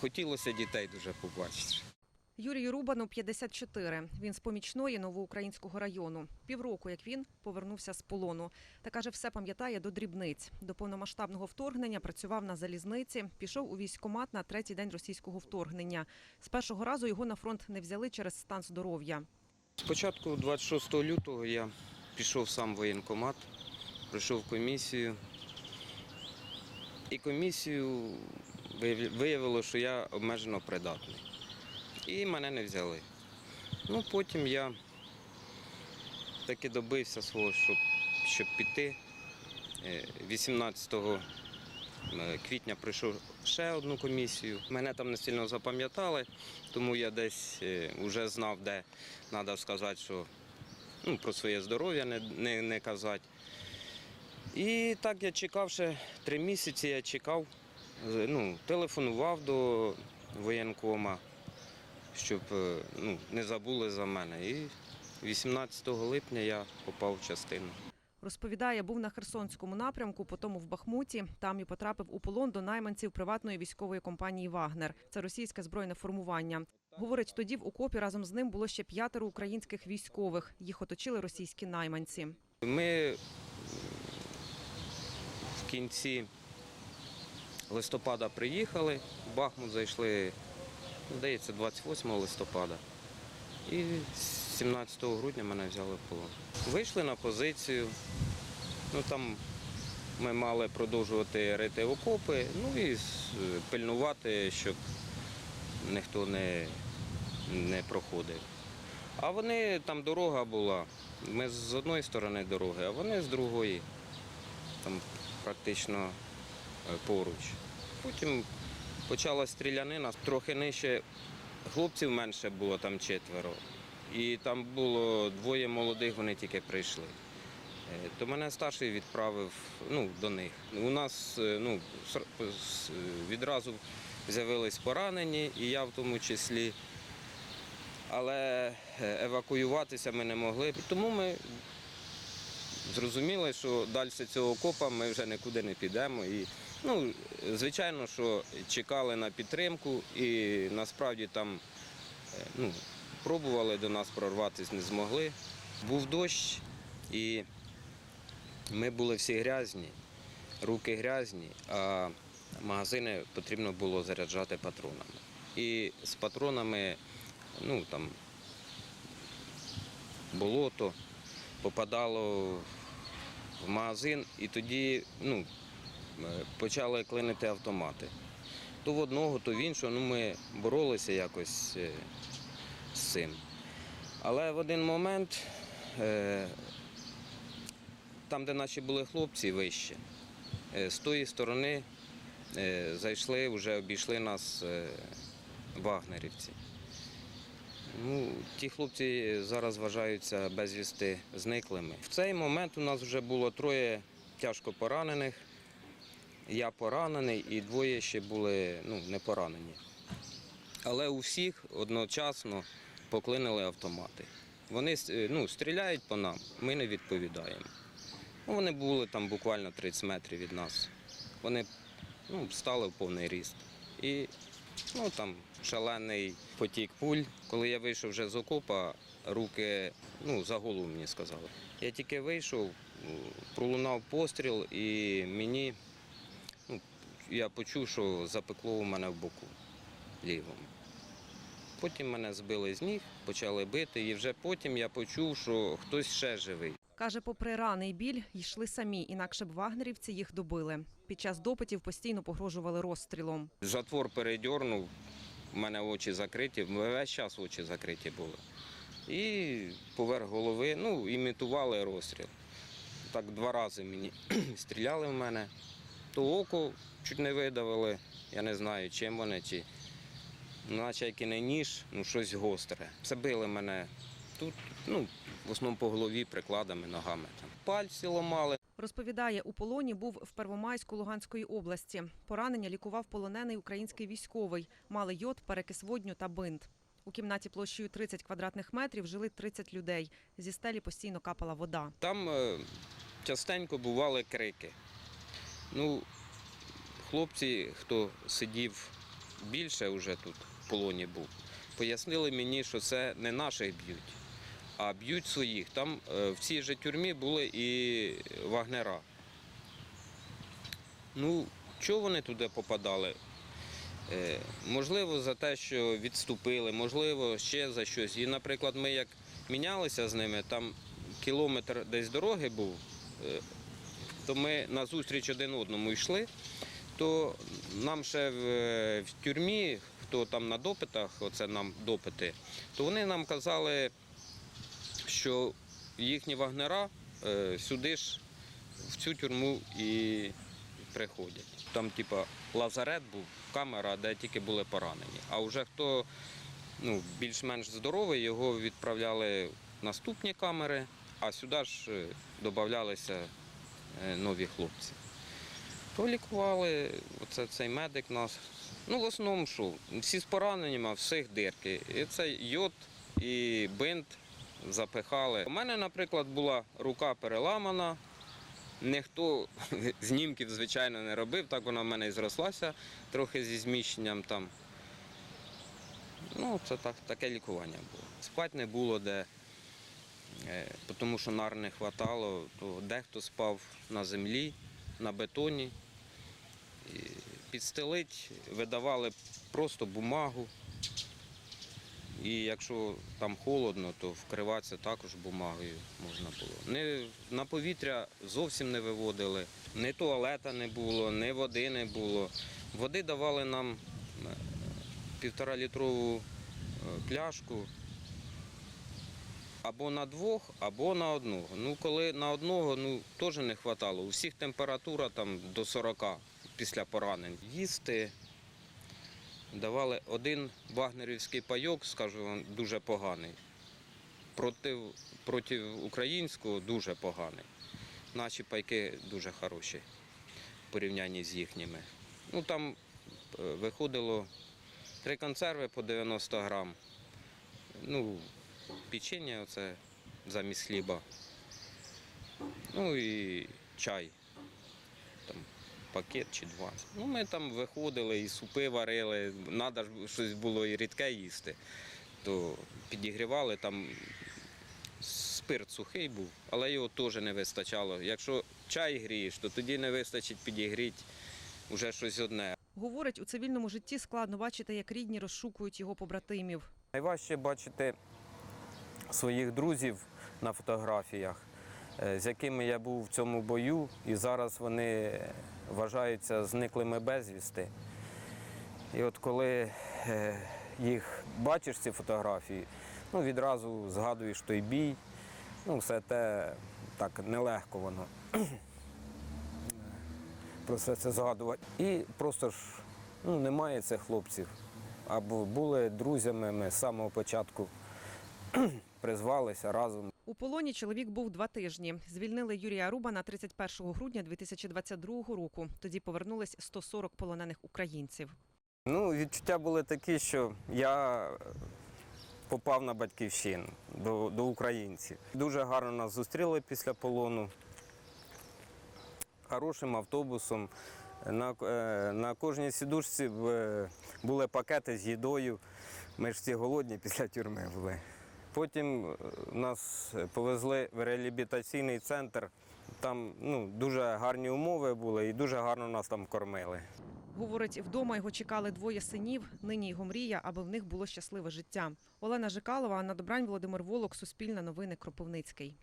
Хотілося дітей дуже побачити. Юрію Рубану 54. Він з помічної новоукраїнського району. Півроку, як він повернувся з полону. Та каже, все пам'ятає до дрібниць. До повномасштабного вторгнення працював на залізниці, пішов у військкомат на третій день російського вторгнення. З першого разу його на фронт не взяли через стан здоров'я. Спочатку, 26 лютого, я пішов сам в воєнкомат, пройшов комісію. І комісію виявило, що я обмежено придатний. І мене не взяли. Ну, потім я таки добився свого, щоб, щоб піти. Е, 18 е, квітня прийшов ще одну комісію. Мене там не сильно запам'ятали, тому я десь вже знав, де треба сказати, що ну, про своє здоров'я не, не, не казати. І так я чекав ще три місяці, я чекав, е, ну, телефонував до воєнкома, щоб е, ну, не забули за мене. І 18 липня я попав в частину. Розповідає, був на Херсонському напрямку, потім в Бахмуті. Там і потрапив у полон до найманців приватної військової компанії Вагнер. Це російське збройне формування. Говорить, тоді в окопі разом з ним було ще п'ятеро українських військових. Їх оточили російські найманці. Ми в кінці листопада приїхали, в Бахмут зайшли, здається, 28 листопада. І 17 грудня мене взяли в полон. Вийшли на позицію. Ну там ми мали продовжувати рити окопи, ну і пильнувати, щоб ніхто не, не проходив. А вони там дорога була. Ми з одної сторони дороги, а вони з другої. Там практично поруч. Потім почала стрілянина, трохи нижче хлопців менше було, там четверо. І там було двоє молодих, вони тільки прийшли. Е, То мене старший відправив ну, до них. У нас е, ну, відразу з'явились поранені, і я в тому числі. Але е, евакуюватися ми не могли. Тому ми зрозуміли, що далі цього окопа ми вже нікуди не підемо. І, ну, звичайно, що чекали на підтримку і насправді там е, ну, пробували до нас прорватися, не змогли. Був дощ, і ми були всі грязні, руки грязні, а магазини потрібно було заряджати патронами. І з патронами, ну там болото попадало в магазин, і тоді ну, почали клинити автомати. То в одного, то в іншого. Ну, ми боролися якось е, з цим. Але в один момент, е, там, де наші були хлопці вище, е, з тої сторони е, зайшли, вже обійшли нас е, вагнерівці. Ну, ті хлопці зараз вважаються безвісти зниклими. В цей момент у нас вже було троє тяжко поранених. Я поранений і двоє ще були ну, не поранені. Але у всіх одночасно поклинили автомати. Вони е, ну, стріляють по нам, ми не відповідаємо. Ну, вони були там буквально 30 метрів від нас. Вони ну, стали в повний ріст. І ну, там шалений потік пуль. Коли я вийшов вже з окопа, руки ну, за голову мені сказали. Я тільки вийшов, пролунав постріл і мені я почув, що запекло у мене в боку лівому. Потім мене збили з ніг, почали бити, і вже потім я почув, що хтось ще живий. Каже, попри рани і біль, йшли самі, інакше б вагнерівці їх добили. Під час допитів постійно погрожували розстрілом. Затвор передьорнув, в мене очі закриті, весь час очі закриті були. І поверх голови ну, імітували розстріл. Так два рази мені стріляли в мене. То око чуть не видавили, я не знаю, чим вони, чи наче як і не ніж, ну щось гостре. Це били мене тут, ну, в основному по голові, прикладами, ногами. Там. Пальці ламали. Розповідає, у полоні був в Первомайську Луганської області. Поранення лікував полонений український військовий. Мали йод, перекис водню та бинт. У кімнаті площею 30 квадратних метрів жили 30 людей. Зі стелі постійно капала вода. Там е, частенько бували крики. Ну, хлопці, хто сидів більше вже тут в полоні був, пояснили мені, що це не наших б'ють, а б'ють своїх. Там е, в цій же тюрмі були і вагнера. Ну, чого вони туди попадали? Е, Можливо, за те, що відступили, можливо, ще за щось. І, наприклад, ми як мінялися з ними, там кілометр десь дороги був, е, то ми на зустріч один одному йшли, то нам ще в, е, в тюрмі, хто там на допитах, оце нам допити, то вони нам казали, що їхні вагнера е, сюди ж в цю тюрму і приходять. Там, типа, лазарет був, камера, де тільки були поранені. А вже хто ну, більш-менш здоровий, його відправляли в наступні камери, а сюди ж е, додавалися нові хлопці. Полікували, оце цей медик нас. Ну, в основному що? Всі з пораненнями, всіх дирки. І це йод і бинт запихали. У мене, наприклад, була рука переламана. Ніхто знімків, звичайно, не робив, так вона в мене і зрослася трохи зі зміщенням там. Ну, це так, таке лікування було. Спати не було де, е, тому що нар не вистачало, то дехто спав на землі, на бетоні. Підстелить, видавали просто бумагу. І якщо там холодно, то вкриватися також бумагою можна було. Не, на повітря зовсім не виводили, ні туалета не було, ні води не було. Води давали нам е, півтора літрову е, пляшку або на двох, або на одного. Ну, коли на одного, ну теж не вистачало. У всіх температура там до 40 після поранень. Їсти давали один вагнерівський пайок, скажу вам, дуже поганий. Проти, проти українського дуже поганий. Наші пайки дуже хороші в порівнянні з їхніми. Ну там е, виходило три консерви по 90 грам. Ну, печення оце замість хліба. Ну і чай. Там пакет чи два. Ну, ми там виходили і супи варили, треба ж щось було і рідке їсти. То підігрівали там спирт сухий був, але його теж не вистачало. Якщо чай грієш, то тоді не вистачить підігріти вже щось одне. Говорить, у цивільному житті складно бачити, як рідні розшукують його побратимів. Найважче бачити своїх друзів на фотографіях, е, з якими я був в цьому бою, і зараз вони вважаються зниклими безвісти. І от коли е, їх бачиш ці фотографії, ну відразу згадуєш той бій, ну все те так нелегко воно. Про все це згадувати. І просто ж ну, немає цих хлопців. Або були друзями ми з самого початку призвалися разом. У полоні чоловік був два тижні. Звільнили Юрія Рубана 31 грудня 2022 року. Тоді повернулись 140 полонених українців. Ну, відчуття були такі, що я попав на батьківщину до, до українців. Дуже гарно нас зустріли після полону. Хорошим автобусом. На, е, на кожній сідушці е, були пакети з їдою. Ми ж всі голодні після тюрми були. Потім е, нас повезли в реабілітаційний центр. Там ну, дуже гарні умови були і дуже гарно нас там кормили. Говорить, вдома його чекали двоє синів. Нині його мрія, аби в них було щасливе життя. Олена Жикалова, Анна Добрань, Володимир Волок, Суспільне новини, Кропивницький.